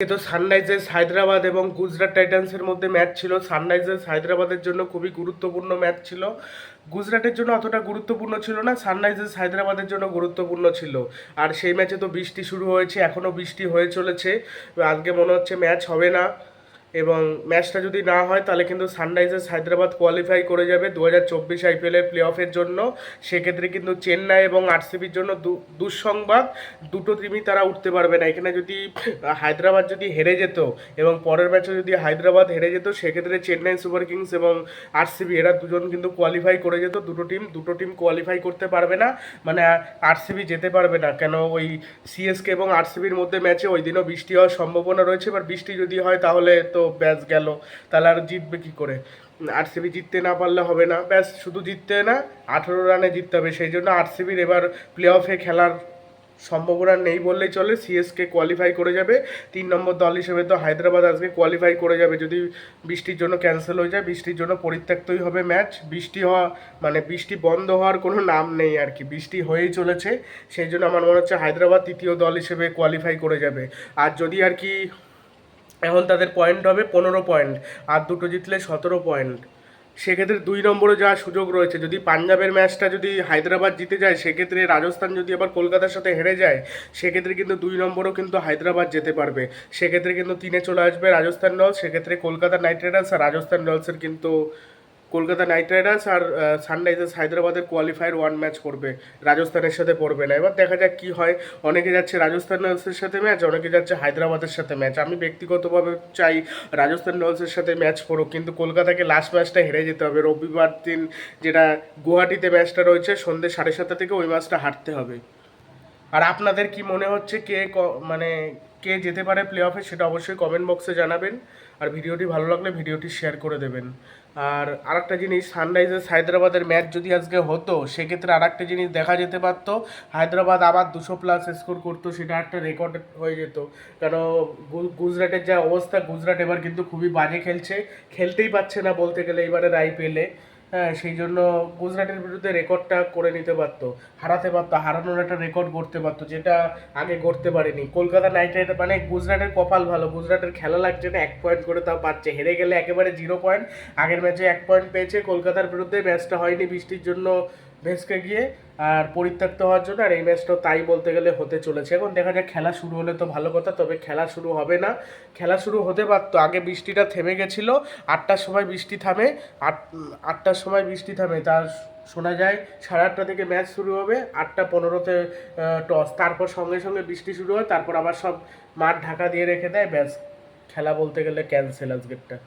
তো সানরাইজার্স হায়দ্রাবাদ এবং গুজরাট টাইটান্সের মধ্যে ম্যাচ ছিল। সানরাইজার্স হায়দ্রাবাদের জন্য খুবই গুরুত্বপূর্ণ ম্যাচ ছিল। গুজরাটের জন্য অতটা গুরুত্বপূর্ণ ছিল না, সানরাইজার্স হায়দ্রাবাদের জন্য গুরুত্বপূর্ণ ছিল। আর সেই ম্যাচে তো বৃষ্টি শুরু হয়েছে এখনও বৃষ্টি হয়ে চলেছে। আজকে মনে হচ্ছে ম্যাচ হবে না। এবং ম্যাচটা যদি না হয়, তাহলে কিন্তু সানরাইজার্স হায়দ্রাবাদ কোয়ালিফাই করে যাবে দু হাজার চব্বিশ আইপিএলের প্লে অফের জন্য। সেক্ষেত্রে কিন্তু চেন্নাই এবং আরসিবির জন্য দুঃসংবাদ, দুটো টিমই তারা উঠতে পারবে না। এখানে যদি, হায়দ্রাবাদ যদি হেরে যেত এবং পরের ম্যাচে যদি হায়দ্রাবাদ হেরে যেত, সেক্ষেত্রে চেন্নাই সুপার কিংস এবং আরসিবি, এরা দুজন কিন্তু কোয়ালিফাই করে যেত। দুটো টিম দুটো টিম কোয়ালিফাই করতে পারবে না। মানে আরসিবি যেতে পারবে না। কেন ওই সিএসকে এবং আরসিবির মধ্যে ম্যাচে ওই দিনও বৃষ্টি হওয়ার সম্ভাবনা রয়েছে। এবার বৃষ্টি যদি হয়, তাহলে তো ব্যাস গেল। তাহলে আর জিতবে কি করে? আর আরসিবি জিততে না পারলে হবে না। ব্যাস, শুধু জিততে না, আঠেরো রানে জিততে হবে। সেই জন্য আর আরসিবির এবার প্লে অফে খেলার সম্ভাবনা নেই বললেই চলে। সিএসকে কোয়ালিফাই করে যাবে। তিন নম্বর দল হিসেবে তো হায়দ্রাবাদ আজকে কোয়ালিফাই করে যাবে। যদি বৃষ্টির জন্য ক্যান্সেল হয়ে যায়, বৃষ্টির জন্য পরিত্যক্তই হবে ম্যাচ বৃষ্টি হওয়া মানে বৃষ্টি বন্ধ হওয়ার কোনো নাম নেই আর কি। বৃষ্টি হয়েই চলেছে। সেই জন্য আমার মনে হচ্ছে হায়দ্রাবাদ তৃতীয় দল হিসেবে কোয়ালিফাই করে যাবে। আর যদি আর কি এখন তাদের পয়েন্ট হবে পনেরো পয়েন্ট আর দুটো জিতলে সতেরো পয়েন্ট সেক্ষেত্রে দুই নম্বরে যাওয়ার সুযোগ রয়েছে, যদি পাঞ্জাবের ম্যাচটা যদি হায়দ্রাবাদ জিতে যায়, সেক্ষেত্রে রাজস্থান যদি আবার কলকাতার সাথে হেরে যায়, সেক্ষেত্রে কিন্তু দুই নম্বরও কিন্তু হায়দ্রাবাদ যেতে পারবে। সেক্ষেত্রে কিন্তু তিনে চলে আসবে রাজস্থান রয়্যালস, সেক্ষেত্রে কলকাতা নাইট রাইডার্স আর রাজস্থান রয়্যালসের কিন্তু কলকাতা নাইট রাইডার্স আর সানরাইজার্স হায়দ্রাবাদের কোয়ালিফায়ার ওয়ান ম্যাচ করবে, রাজস্থানের সাথে পড়বে না। এবার দেখা যাক কি হয়। অনেকে যাচ্ছে রাজস্থান রয়্যালসের সাথে ম্যাচ, অনেকে যাচ্ছে হায়দ্রাবাদের সাথে ম্যাচ। আমি ব্যক্তিগতভাবে চাই রাজস্থান রয়্যালসের সাথে ম্যাচ পড়ুক, কিন্তু কলকাতাকে লাস্ট ম্যাচটা হেরে যেতে হবে। রবিবার দিন যেটা গুয়াহাটিতে ম্যাচটা রয়েছে সন্ধ্যে সাড়ে সাতটা থেকে ওই ম্যাচটা হারতে হবে। আর আপনাদের কি মনে হচ্ছে কে মানে কে যেতে পারে প্লে অফে সেটা অবশ্যই কমেন্ট বক্সে জানাবেন। আর ভিডিওটি ভালো লাগলে ভিডিওটি শেয়ার করে দেবেন। আর আরেকটা জিনিস সানরাইজার্স হায়দ্রাবাদের ম্যাচ যদি আজকে হতো, সেক্ষেত্রে আরেকটা জিনিস দেখা যেতে পারতো। হায়দ্রাবাদ আবার দুশো প্লাস স্কোর করতো, সেটা একটা রেকর্ড হয়ে যেত। কেন গুজরাটের যা অবস্থা, গুজরাট এবার কিন্তু খুবই বাজে খেলছে। খেলতেই পারছে না বলতে গেলে এবারের আইপিএলে হ্যাঁ সেই জন্য গুজরাটের বিরুদ্ধে রেকর্ডটা করে নিতে পারত, হারাতে পারতো, হারানোর একটা রেকর্ড করতে পারতো, যেটা আগে করতে পারেনি। কলকাতা নাইট রাইডার মানে গুজরাটের কপাল ভালো, গুজরাটের খেলা লাগছে না, এক পয়েন্ট করে তাও পাচ্ছে হেরে গেলে একেবারে জিরো পয়েন্ট আগের ম্যাচে এক পয়েন্ট পেয়েছে, কলকাতার বিরুদ্ধে ম্যাচটা হয়নি, বৃষ্টির জন্য ভেসকে গিয়ে। আর পরিত্যক্ত হওয়ার জন্য, আর এই ম্যাচটাও তাই বলতে গেলে হতে চলেছে। এখন দেখা যাক, খেলা শুরু হলে তো ভালো কথা, তবে খেলা শুরু হবে না। খেলা শুরু হতে পারতো, আগে বৃষ্টিটা থেমে গেছিল, আটটার সময় বৃষ্টি থামে, আট, আটটার সময় বৃষ্টি থামে। তার শোনা যায়, সাড়ে আটটা থেকে ম্যাচ শুরু হবে, আটটা পনেরোতে টস। তারপর সঙ্গে সঙ্গে বৃষ্টি শুরু হয়, তারপর আবার সব মাঠ ঢাকা দিয়ে রেখে দেয়, ব্যাস। খেলা বলতে গেলে ক্যান্সেল আজকেরটা।